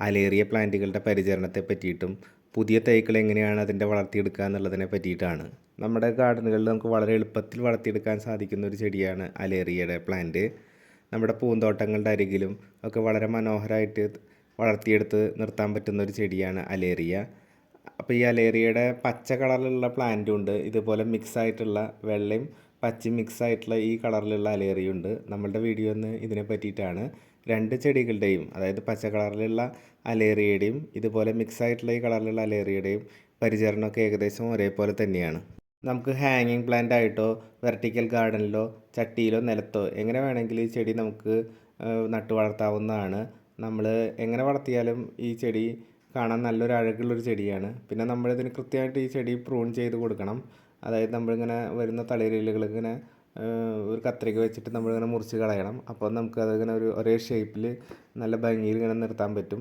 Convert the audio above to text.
അലേറിയ പ്ലാന്റുകളുടെ പരിചരണത്തെ പറ്റിയിട്ടും പുതിയ തൈകൾ എങ്ങനെയാണ് അതിന്റെ വളർത്തിയെടുക്കുക എന്നുള്ളതിനെ പറ്റിയിട്ടാണ്. നമ്മുടെ ഗാർഡനുകളിൽ നമുക്ക് വളരെ എളുപ്പത്തിൽ വളർത്തിയെടുക്കാൻ സാധിക്കുന്ന ഒരു ചെടിയാണ് അലേറിയയുടെ പ്ലാന്റ്. നമ്മുടെ പൂന്തോട്ടങ്ങളുടെ അരികിലും ഒക്കെ വളരെ മനോഹരമായിട്ട് വളർത്തിയെടുത്ത് നിർത്താൻ പറ്റുന്ന ഒരു ചെടിയാണ് അലേറിയ. അപ്പോൾ ഈ അലേറിയയുടെ പച്ച കളറിലുള്ള പ്ലാന്റും ഉണ്ട്. ഇതുപോലെ മിക്സ് ആയിട്ടുള്ള വെള്ളയും പച്ചയും മിക്സ് ആയിട്ടുള്ള ഈ കളറിലുള്ള അലേറിയ ഉണ്ട്. നമ്മളുടെ വീഡിയോ ഒന്ന് ഇതിനെ പറ്റിയിട്ടാണ്. രണ്ട് ചെടികളുടെയും അതായത് പച്ച കളറിലുള്ള അലേറിയയുടെയും ഇതുപോലെ മിക്സ് ആയിട്ടുള്ള ഈ കളറിലുള്ള അലേറിയയുടെയും പരിചരണമൊക്കെ ഏകദേശം ഒരേപോലെ തന്നെയാണ്. നമുക്ക് ഹാങ്ങിങ് പ്ലാന്റ് ആയിട്ടോ വെർട്ടിക്കൽ ഗാർഡനിലോ ചട്ടിയിലോ നിലത്തോ എങ്ങനെ വേണമെങ്കിലും ഈ ചെടി നമുക്ക് നട്ടു വളർത്താവുന്നതാണ് നമ്മൾ എങ്ങനെ വളർത്തിയാലും ഈ ചെടി കാണാൻ നല്ലൊരു അഴകുള്ളൊരു ചെടിയാണ്. പിന്നെ നമ്മളിതിന് കൃത്യമായിട്ട് ഈ ചെടി പ്രൂൺ ചെയ്ത് കൊടുക്കണം. അതായത് നമ്മളിങ്ങനെ വരുന്ന തളിരിലകൾ ഇങ്ങനെ ഒരു കത്രിക വെച്ചിട്ട് നമ്മളിങ്ങനെ മുറിച്ച് കളയണം. അപ്പോൾ നമുക്ക് അതിങ്ങനെ ഒരു ഒരേ ഷേപ്പിൽ നല്ല ഭംഗിയിൽ ഇങ്ങനെ നിർത്താൻ പറ്റും.